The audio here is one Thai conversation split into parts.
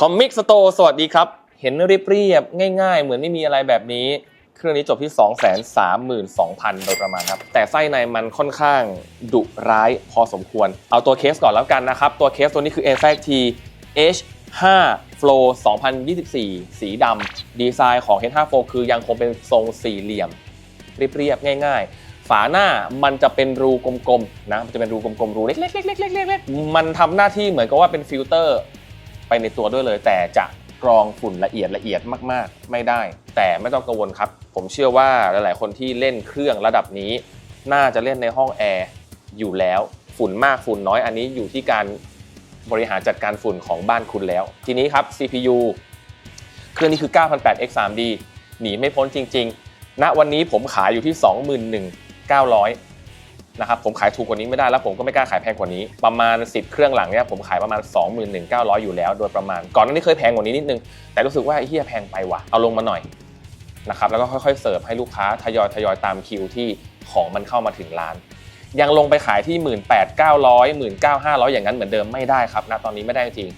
คอมมิกสโตร์สวัสดีครับ เห็นเรียบเรียบๆง่ายๆ เหมือนไม่มีอะไรแบบนี้ เครื่องนี้จบที่ 232,000 โดยประมาณครับ แต่ไส้ในมันค่อนข้างดุร้ายพอสมควร เอาตัวเคสก่อนแล้วกันนะครับ ตัวเคสตัวนี้คือ a f a c t H5 Flow 2024 สีดำดีไซน์ของ H5 Flow คือยังคงเป็นทรงสี่เหลี่ยม เรียบๆง่าย ๆฝาหน้ามันจะเป็นรูกลมๆนะ มันจะเป็นรูกลมๆ รูเล็กๆๆๆๆมันทำหน้าที่เหมือนกับว่าเป็นฟิลเตอร์ ไปในตัวด้วยเลย แต่จะกรองฝุ่นละเอียดละเอียดมาก ๆ ไม่ได้ แต่ไม่ต้องกังวลครับ ผมเชื่อว่าหลาย ๆ คนที่เล่นเครื่องระดับนี้ น่าจะเล่นในห้องแอร์อยู่แล้ว ฝุ่นมากฝุ่นน้อยอันนี้อยู่ที่การบริหารจัดการฝุ่นของบ้านคุณแล้ว ทีนี้ครับ CPU เครื่องนี้คือ9008 X3D หนีไม่พ้นจริง ๆ ณวันนี้ผมขายอยู่ที่ 21,900 นะครับผมขายถูกกว่านี้ไม่ได้แล้วผมก็ไม่กล้าขายแพงกว่านี้ ประมาณ 10 เครื่องหลังเนี่ยผมขายประมาณ 21,900 อยู่แล้ว โดยประมาณก่อนหน้านี้เคยแพงกว่านี้นิดนึง แต่รู้สึกว่าไอ้เฮียแพงไปว่ะเอาลงมาหน่อยนะครับแล้วก็ค่อยๆเสิร์ฟให้ลูกค้าทยอยทยอยตามคิวที่ของมันเข้ามาถึงร้าน ยังลงไปขายที่ 18,900 19,500 อย่างนั้นเหมือนเดิมไม่ได้ครับณตอนนี้ไม่ได้จริง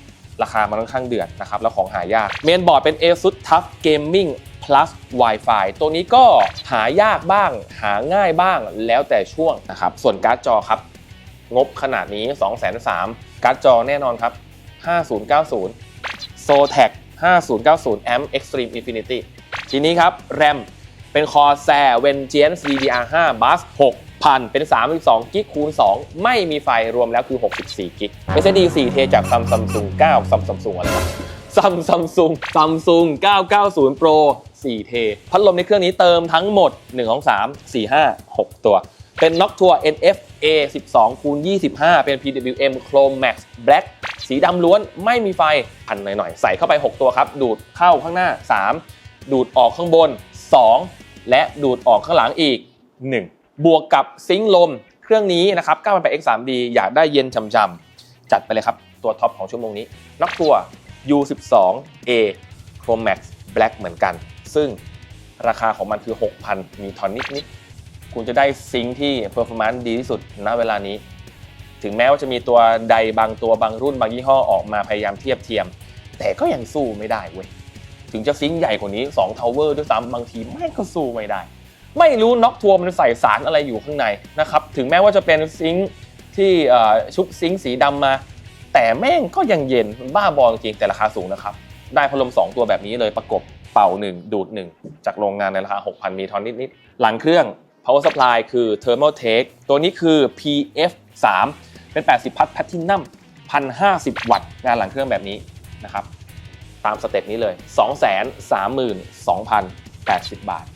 ราคามันค่อนข้างเดือดนะครับแล้วของหายากเมนบอร์ดเป็น ASUS TUF Gaming Plus Wi-Fi ตัวนี้ก็หายากบ้าง หาง่ายบ้างแล้วแต่ช่วงนะครับ ส่วนการ์ดจอครับ งบขนาดนี้ 2 3 0 0 0การ์ดจอแน่นอนครับ 5090 Zotac 5090 Amp Extreme Infinity ทีนี้ครับ RAM เป็น Corsair Vengeance DDR5 Bus 6,000 เป็น 32กิกคูณ 2 ไม่มีไฟรวมแล้วคือ 64กิก SSD 4เทจาก Samsung 9 Samsung อะไรวะซัมซัมซุงซัมซุง990 Pro 4 เท พัดลมในเครื่องนี้เติมทั้งหมด 1 2 3 4 5 6 ตัว เป็น Noctua NFA 12คูณ25 เป็น PWM Chrome Max Black สีดำล้วนไม่มีไฟพันหน่อยๆ ใส่เข้าไป 6 ตัวครับ ดูดเข้าข้างหน้า 3 ดูดออกข้างบน 2 และดูดออกข้างหลังอีก 1 บวกกับซิงค์ลมเครื่องนี้นะครับ 98X3D อยากได้เย็นช่ำๆจัดไปเลยครับ ตัวท็อปของชั่วโมงนี้ Noctua U12A Pro Max Black เหมือนกัน ซึ่งราคาของมันคือ 6,000 มีทอนนิดๆคุณจะได้ซิงค์ที่ performance ดีที่สุดณเวลานี้ ถึงแม้ว่าจะมีตัวใดบางตัวบางรุ่นบางยี่ห้อออกมาพยายามเทียบเทียม แต่ก็ยังสู้ไม่ได้เว้ย ถึงจะซิงค์ใหญ่กว่านี้2 Tower ด้วยซ้ำบางทีแม่งก็สู้ไม่ได้ ไม่รู้น็อกทัวร์มันใส่สารอะไรอยู่ข้างในนะครับ ถึงแม้ว่าจะเป็นซิงค์ที่ชุบซิงค์สีดำมา แต่แม่งก็ยังเย็นบ้าบอจริงแต่ราคาสูงนะครับ ได้พัดลม2ตัวแบบนี้เลยประกบ ป่า 1 ดูด 1 จากโรงงานในราคา 6,000มีทอนนิดๆหลังเครื่อง power supply คือ thermal take ตัวนี้คือ PF 3เป็น 80 พัทแพทินัม1,050 วัตต์งานหลังเครื่องแบบนี้นะครับ ตามสเต็ปนี้เลย 232,080 บาท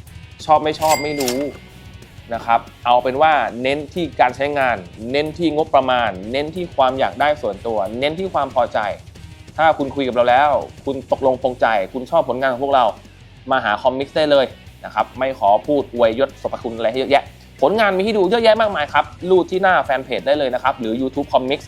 ชอบไม่ชอบไม่รู้นะครับ เอาเป็นว่าเน้นที่การใช้งาน เน้นที่งบประมาณ เน้นที่ความอยากได้ส่วนตัว เน้นที่ความพอใจ ถ้าคุณคุยกับเราแล้ว คุณตกลงปรงใจ คุณชอบผลงานของพวกเรา มาหาคอมมิกได้เลยนะครับ ไม่ขอพูดอวยยศสรรพคุณอะไรให้เยอะแยะ ผลงานมีให้ดูเยอะแยะมากมายครับ รูดที่หน้าแฟนเพจได้เลยนะครับ หรือ YouTube Comics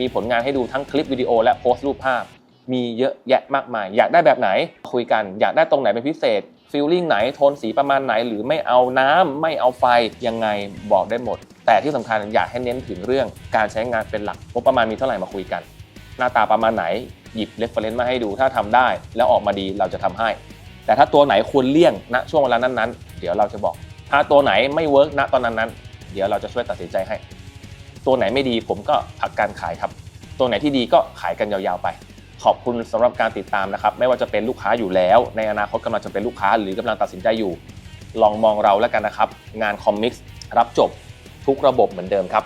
มีผลงานให้ดูทั้งคลิปวิดีโอและโพสต์รูปภาพ มีเยอะแยะมากมาย อยากได้แบบไหนคุยกัน อยากได้ตรงไหนเป็นพิเศษฟิลลิ่งไหน โทนสีประมาณไหน หรือไม่เอาน้ำไม่เอาไฟ ยังไงบอกได้หมด แต่ที่สำคัญอยากให้เน้นถึงเรื่องการใช้งานเป็นหลักงบประมาณมีเท่าไหร่มาคุยกัน หน้าตาประมาณไหนหยิบเรฟเฟรนซ์มาให้ดูถ้าทำได้ แล้วออกมาดีเราจะทำให้ แต่ถ้าตัวไหนควรเลี่ยงณช่วงเวลานั้นๆ เดี๋ยวเราจะบอก ถ้าตัวไหนไม่เวิร์กณตอนนั้นๆเดี๋ยวเราจะช่วยตัดสินใจให้ ตัวไหนไม่ดีผมก็พักการขายครับ ตัวไหนที่ดีก็ขายกันยาวๆไป ขอบคุณสำหรับการติดตามนะครับ ไม่ว่าจะเป็นลูกค้าอยู่แล้ว ในอนาคตกำลังจะเป็นลูกค้าหรือกำลังตัดสินใจอยู่ ลองมองเราแล้วกันนะครับ งานคอมมิกส์รับจบทุกระบบเหมือนเดิมครับ